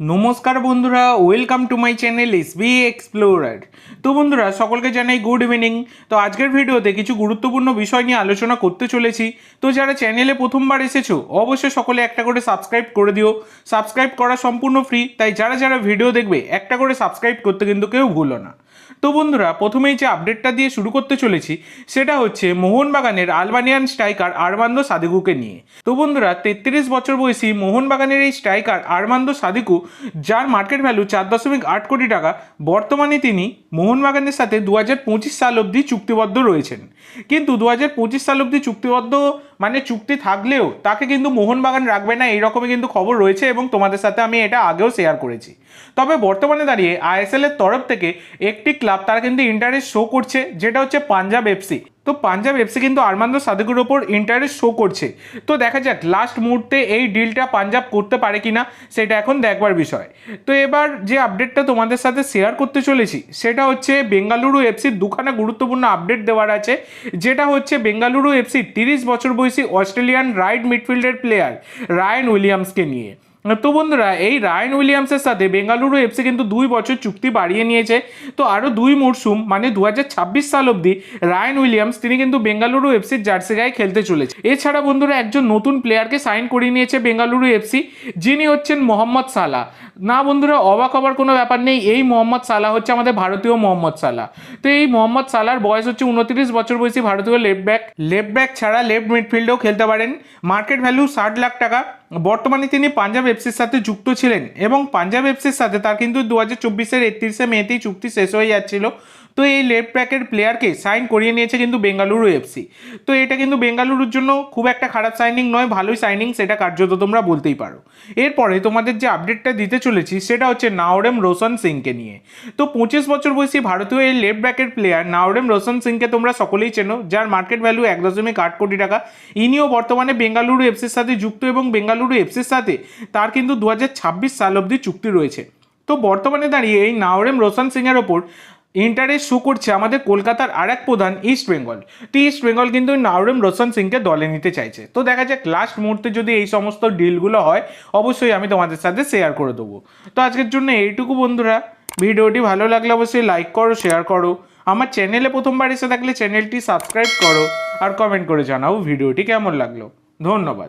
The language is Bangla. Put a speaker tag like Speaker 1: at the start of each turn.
Speaker 1: নমস্কার বন্ধুরা welcome to my channel S B explorer তো বন্ধুরা, সকলকে জানাই গুড ইভিনিং তো আজকের ভিডিওতে কিছু গুরুত্বপূর্ণ বিষয় নিয়ে আলোচনা করতে চলেছি। তো যারা চ্যানেলে প্রথমবার এসেছ, অবশ্যই সকলে একটা করে সাবস্ক্রাইব করে দিও। সাবস্ক্রাইব করা সম্পূর্ণ ফ্রি তাই যারা যারা ভিডিও দেখবে, একটা করে সাবস্ক্রাইব করতে কিন্তু কেউ ভুলো না। তো বন্ধুরা, প্রথমেই যে আপডেটটা দিয়ে শুরু করতে চলেছি, সেটা হচ্ছে মোহনবাগানের আলবানিয়ান স্ট্রাইকার আরমান্দো সাদিকুকে নিয়ে। তো বন্ধুরা, তেত্রিশ বছর বয়সী মোহনবাগানের এই স্ট্রাইকার আরমান্দো সাদিকু, যার মার্কেট ভ্যালু চার দশমিক আট কোটি টাকা, বর্তমানে তিনি মোহনবাগানের সাথে দু হাজার পঁচিশ সাল অবধি চুক্তিবদ্ধ রয়েছেন। কিন্তু দু হাজার পঁচিশ সাল অবধি চুক্তিবদ্ধ মানে চুক্তি থাকলেও তাকে কিন্তু মোহনবাগান রাখবে না এইরকমই কিন্তু খবর রয়েছে এবং তোমাদের সাথে আমি এটা আগেও শেয়ার করেছি। তবে বর্তমানে দাঁড়িয়ে আইএসএল এর তরফ থেকে একটি ক্লাব তারা কিন্তু ইন্টারেস্ট শো করছে, যেটা হচ্ছে পাঞ্জাব এফসি তো পাঞ্জাব এফসি কিন্তু আরমান্দো সাদিকুর ওপর ইন্টারেস্ট শো করছে। তো দেখা যাক লাস্ট মুহূর্তে এই ডিলটা পাঞ্জাব করতে পারে কিনা, সেটা এখন দেখবার বিষয়। তো এবার যে আপডেটটা তোমাদের সাথে শেয়ার করতে চলেছি, সেটা হচ্ছে বেঙ্গালুরু এফসির দুখানা গুরুত্বপূর্ণ আপডেট দেওয়ার আছে, যেটা হচ্ছে বেঙ্গালুরু এফসি তিরিশ বছর বয়সী অস্ট্রেলিয়ান রাইট মিডফিল্ডের প্লেয়ার রায়ান উইলিয়ামসকে নিয়ে। তো বন্ধুরা, এই রায়ন উইলিয়ামসের সাথে বেঙ্গালুরু এফসি কিন্তু দুই বছর চুক্তি বাড়িয়ে নিয়েছে। তো আরও দুই মরশুম মানে দু হাজার ছাব্বিশ সাল অবধি রায়ন উইলিয়ামস, তিনি কিন্তু বেঙ্গালুরু এফসির জার্সি গায়ে খেলতে চলেছে। এছাড়া বন্ধুরা, একজন নতুন প্লেয়ারকে সাইন করিয়ে নিয়েছে বেঙ্গালুরু এফসি, যিনি হচ্ছেন মোহাম্মদ সালা না বন্ধুরা, অবাক হবার কোনো ব্যাপার নেই, এই মোহাম্মদ সালা হচ্ছে আমাদের ভারতীয় মোহাম্মদ সালা তো এই মোহাম্মদ সালার বয়স হচ্ছে উনত্রিশ বছর বয়সী ভারতীয় লেফট ব্যাক লেফট ব্যাক ছাড়া লেফট মিডফিল্ডেও খেলতে পারেন। মার্কেট ভ্যালু ষাট লাখ টাকা। বর্তমানে তিনি পাঞ্জাব এফসির সাথে যুক্ত ছিলেন এবং পাঞ্জাব এফসির সাথে তার কিন্তু দু হাজার চব্বিশের একত্রিশে মেতেই চুক্তি শেষ হয়ে যাচ্ছিল। তো এই লেফট ব্যাকের প্লেয়ারকে সাইন করিয়ে নিয়েছে কিন্তু বেঙ্গালুরু এফসি তো এটা কিন্তু বেঙ্গালুরুর জন্য খুব একটা খারাপ সাইনিং নয়, ভালোই সাইনিং সেটা কার্যত তোমরা বলতেই পারো। এরপরে তোমাদের যে আপডেটটা দিতে চলেছি, সেটা হচ্ছে নাওরেম রোশন সিংকে নিয়ে। তো পঁচিশ বছর বয়সী ভারতীয় এই লেফট ব্যাকের প্লেয়ার নাওরেম রোশন সিংকে তোমরা সকলেই চেনো, যার মার্কেট ভ্যালু এক দশমিক আট কোটি টাকা। ইনিও বর্তমানে বেঙ্গালুরু এফসির সাথে যুক্ত এবং বেঙ্গালুরু এফসির সাথে তার কিন্তু দু হাজার ছাব্বিশ সাল অবধি চুক্তি রয়েছে। তো বর্তমানে দাঁড়িয়ে এই নাওরেম রোশন সিংয়ের ওপর ইন্টারেস্ট শো করছে আমাদের কলকাতার আর এক প্রধান ইস্ট বেঙ্গল তো ইস্ট বেঙ্গল কিন্তু নাওরেম রোশন সিংকে দলে নিতে চাইছে। তো দেখা যাক লাস্ট মুহূর্তে যদি এই সমস্ত ডিলগুলো হয়, অবশ্যই আমি তোমাদের সাথে শেয়ার করে দেবো। তো আজকের জন্য এইটুকু বন্ধুরা। ভিডিওটি ভালো লাগলে অবশ্যই লাইক করো শেয়ার করো। আমার চ্যানেলে প্রথমবার এসে থাকলে চ্যানেলটি সাবস্ক্রাইব করো। আর কমেন্ট করে জানাও ভিডিওটি কেমন লাগল। ধন্যবাদ।